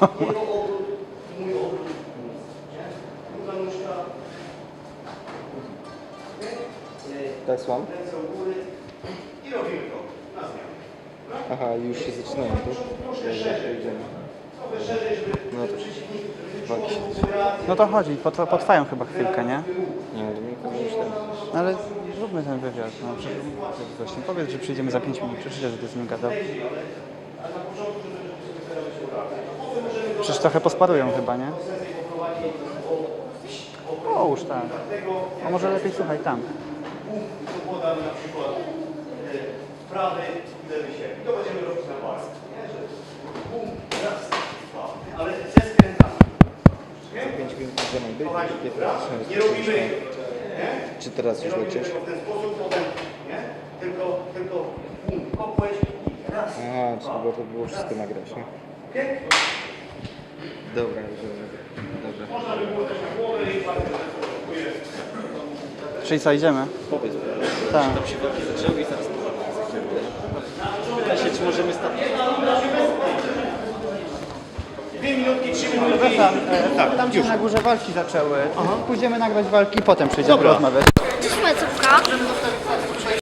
Jego obrót i? Tak? Ręce u góry. Robimy to na zmianę. Aha, już się zaczynają, tak? Szerzej. Trochę szerzej, żeby No to- żeby reakcja. No to chodzi, potrwa, potrwają chyba chwilkę, nie? Nie wiem, Dominika. No ale zróbmy ten wywiad. No, przecież właśnie powiedz, że przyjdziemy za 5 minut. Przecież że ty z nim gadał. Przecież trochę posparują chyba, nie? Połóż tak. A może lepiej słuchaj tam. punkt, to podam na przykład prawy i lewy się. I to będziemy robić na palcach. Nie? Że punkt, raz, dwa. Ale ze skrętami. Nie? 5 minut możemy być. Nie robimy, nie? Czy teraz Nie już robimy lecisz? tego w ten sposób, potem, nie? Tylko, tylko punkt, kopłeś i raz, dwa. trzeba to było wszystko nagrać, nie? Okej? Dobra. Dobra. Można by było też na głowę i bardzo dziękuję. Czyli co, idziemy? Powiedz, Tak. tam się walki zaczęły i zaraz Pyta się, czy możemy startować. Dwie minutki, trzy minutki. Przepraszam, e, tam się na górze walki zaczęły. Pójdziemy nagrać walki i potem przyjdziemy Dobra. rozmawiać. Cześć moja córka.